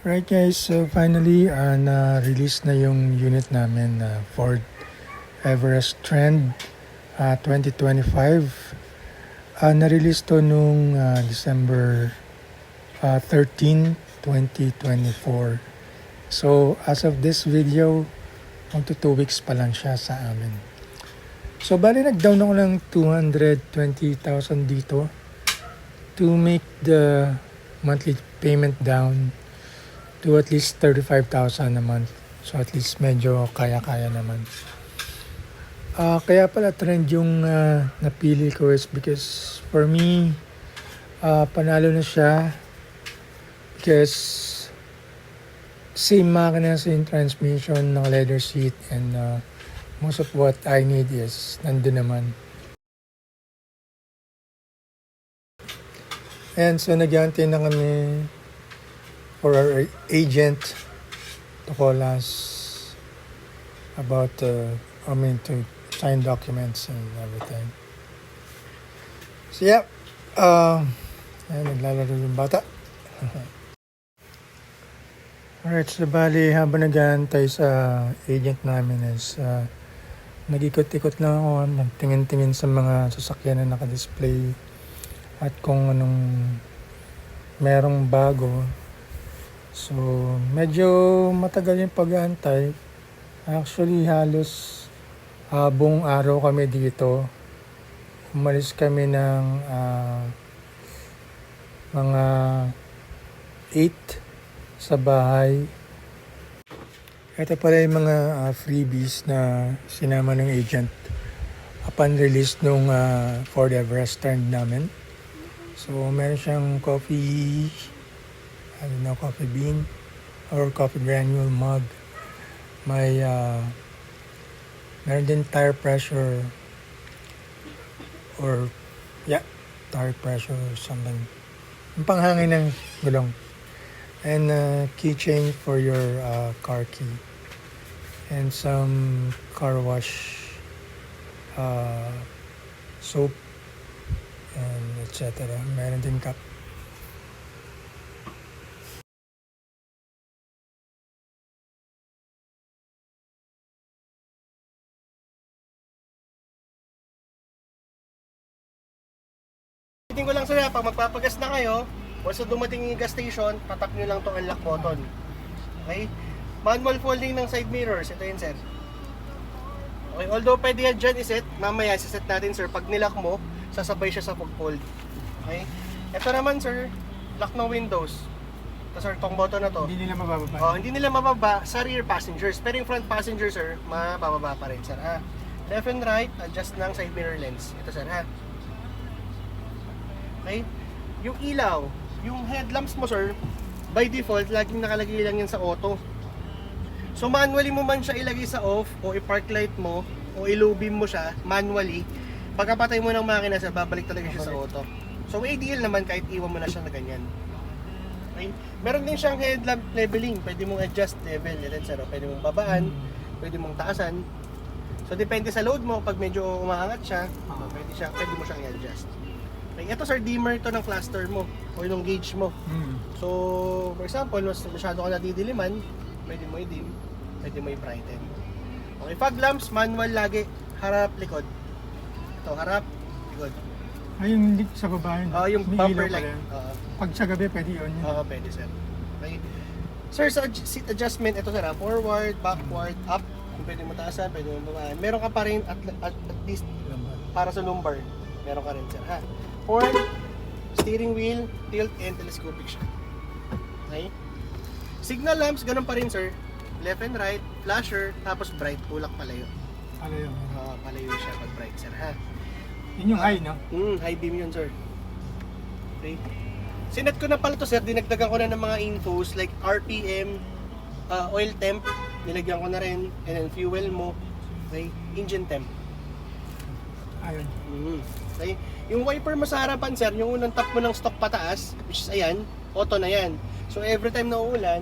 Right guys, so finally uh, na-release na yung unit namin na Ford Everest Trend uh, 2025. Uh, na-release to nung uh, December uh, 13, 2024. So as of this video, magto 2 weeks pa lang siya sa amin. So bali nag-down ako ng 220,000 dito to make the monthly payment down to at least 35,000 a month. So at least medyo kaya-kaya naman. Ah, kaya pala trend yung ah, napili ko is because for me, ah, panalo na siya because same makina, same transmission, ng leather seat and ah, most of what I need is nandun naman. And so nagyantay na kami for our agent to call us about uh, I mean to sign documents and everything. So yeah, um, ayan, naglalaro yung bata. Alright, so bali habang nag-aantay sa agent namin is uh, nag-ikot-ikot lang ako, nagtingin-tingin sa mga sasakyan na naka-display at kung anong merong bago So, medyo matagal yung pag-aantay. Actually, halos buong araw kami dito. Umalis kami ng ah, mga 8 sa bahay. Ito pala yung mga ah, freebies na sinama ng agent upon release nung ah, Ford Everest turn namin. So, meron siyang coffee, I don't know, coffee bean or coffee granule mug. May, uh, meron din tire pressure or, yeah, tire pressure or something. Yung panghangin ng gulong. And uh, keychain for your uh, car key. And some car wash uh, soap and etc. Meron din cup. Ko lang ha, pag magpapagas na kayo, once dumating yung gas station, tatap nyo lang itong unlock button. Okay? Manual folding ng side mirrors, ito yun sir. Okay, although pwede yan dyan iset, mamaya siset natin sir, pag nilock mo, sasabay siya sa pag-fold. Okay? Ito naman sir, lock ng windows. Ito sir, tong button na to. Hindi nila mabababa. Oh, hindi nila mababa sa rear passengers, pero yung front passenger sir, mabababa pa rin sir. Ha? Left and right, adjust ng side mirror lens. Ito sir ha. Okay? Yung ilaw, yung headlamps mo sir, by default, laging nakalagay lang yan sa auto. So manually mo man siya ilagay sa off o i-park light mo o ilubim mo siya manually, pagkapatay mo ng makina sa babalik talaga siya sa auto. So ideal naman kahit iwan mo na siya na ganyan. Okay? Meron din siyang headlamp leveling, pwede mong adjust level, yan sir, pwede mong babaan, pwede mong taasan. So depende sa load mo, pag medyo umaangat siya, pwede siya, pwede mo siyang i-adjust. Okay, ito sir, dimmer to ng cluster mo o yung gauge mo. Hmm. So, for example, mas masyado ka nadidiliman, pwede mo i-dim, pwede mo i-brighten. Okay, fog lamps, manual lagi, harap, likod. Ito, harap, likod. Ay, yung link sa baba yun. Ah, yung May bumper ilaw pala light. yun. Oo. Pag sa gabi, pwede yun. yun. Oo, pwede sir. Okay. Sir, sa adj- seat adjustment, ito sir, ah, forward, backward, up, kung pwede mo taasan, pwede mo babaan. Meron ka pa rin at, at, at least para sa lumbar, meron ka rin sir, ha? Horn, steering wheel, tilt, and telescopic siya. Okay? Signal lamps, ganun pa rin sir. Left and right, flasher, tapos bright, tulak palayo. Yun? Uh, palayo siya pag bright sir, ha? Yun yung high, no? Hmm, high beam yun, sir. Okay. Sinet ko na pala to, sir. Dinagdagan ko na ng mga infos like RPM, uh, oil temp, nilagyan ko na rin, and then fuel mo, okay, engine temp. Ayun. Mhm. Okay. Yung wiper mo sa harapan, sir, yung unang tap mo ng stock pataas, which is ayan, auto na yan. So every time na uulan,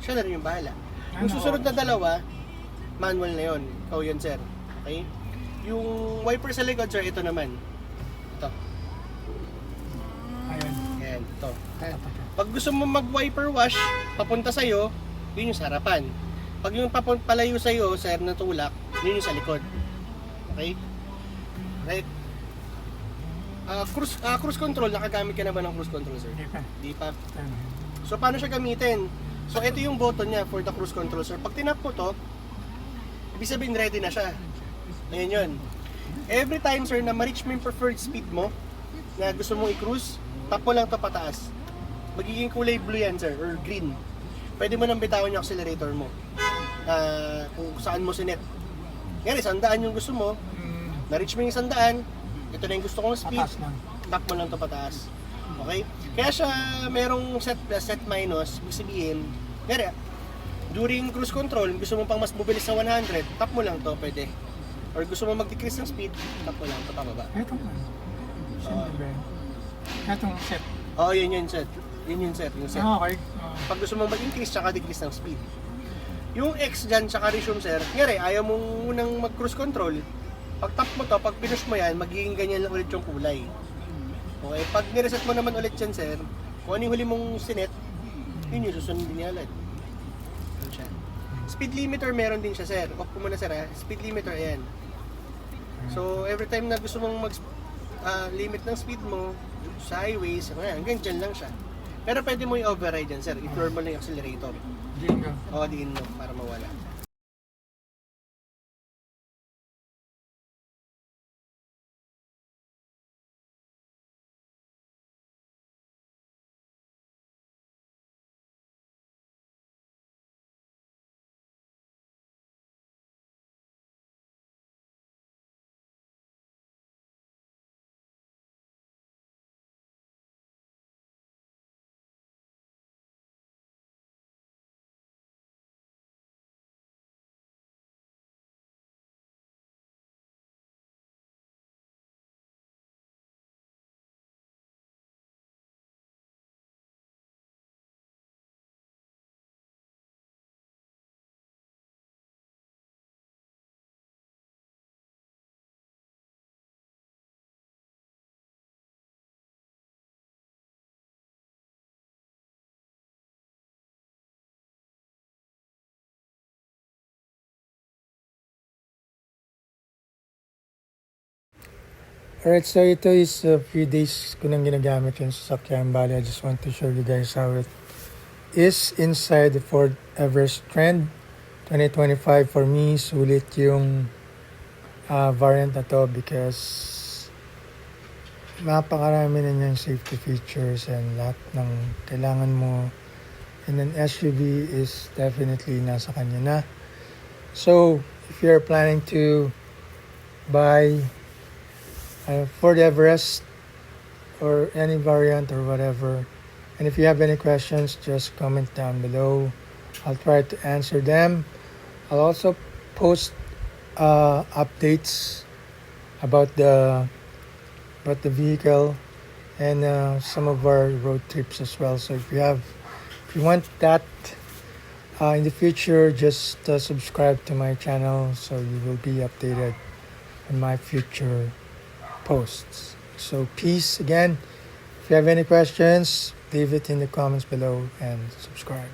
siya na rin yung bahala. Yung Ano? susunod na dalawa, manual na yon. Ikaw yun, sir. Okay? Yung wiper sa likod, sir, ito naman. Ito. Ayun. Ayan, ito. Pag gusto mo mag-wiper wash, papunta sa'yo, yun yung sa harapan. Pag yung papun- palayo sa'yo, sir, na tulak, yun yung sa likod. Okay? Right? Ah, cruise, ah, cruise control, nakagamit ka na ba ng cruise control, sir? Pa. Di pa. Tama. So, paano siya gamitin? So, ito yung button niya for the cruise control, sir. Pag tinap mo to, ibig sabihin ready na siya. Ayan yun. Every time, sir, na ma-reach mo yung preferred speed mo, na gusto mong i-cruise, tap mo lang to pataas. Magiging kulay blue yan, sir, or green. Pwede mo nang bitawan yung accelerator mo. Ah, kung saan mo sinet. Ngayon, sandaan yung gusto mo, Mm, na-reach mo yung sandaan, ito na yung gusto kong speed, Patas lang. tap mo lang to pataas. Okay? Kaya siya merong set plus, set minus, ibig sabihin, kaya during cruise control, gusto mo pang mas bubilis sa 100, tap mo lang to, pwede. Or gusto mo mag-decrease ng speed, tap mo lang to pababa. Ito nga. Siyempre. Itong set. Oo, oh, yun yun set. Yun yun set, yung set. Ah, okay. Ah, Pag gusto mo mag-increase, tsaka decrease ng speed. Yung X dyan, tsaka resume sir, ngari, ayaw mong unang mag-cruise control, pag tap mo to, pag pinush mo yan, magiging ganyan lang ulit yung kulay. Okay, pag nireset mo naman ulit yan, sir, kung ano yung huli mong sinet, yun yung susundin niya ulit. Yun siya. Speed limiter meron din siya, sir. Off ko muna, sir, ha? Speed limiter, ayan. So, every time na gusto mong mag ah, limit ng speed mo sa highways, ano yan, hanggang dyan lang siya. Pero pwede mo i-override yan, sir. I-floor mo lang yung accelerator. Jingo. O, diin mo para mawala. Alright, so ito is a few days ko nang ginagamit yung sasakyan. Bali, I just want to show you guys how it is inside the Ford Everest Trend 2025. For me, sulit yung ah, variant na to because napakarami na niyang safety features and lahat ng kailangan mo in an SUV is definitely nasa kanya na. So, if you're planning to buy uh, Ford Everest or any variant or whatever. And if you have any questions, just comment down below. I'll try to answer them. I'll also post uh, updates about the about the vehicle and uh, some of our road trips as well. So if you have if you want that uh, in the future, just uh, subscribe to my channel so you will be updated on my future posts. So peace again. If you have any questions, leave it in the comments below and subscribe.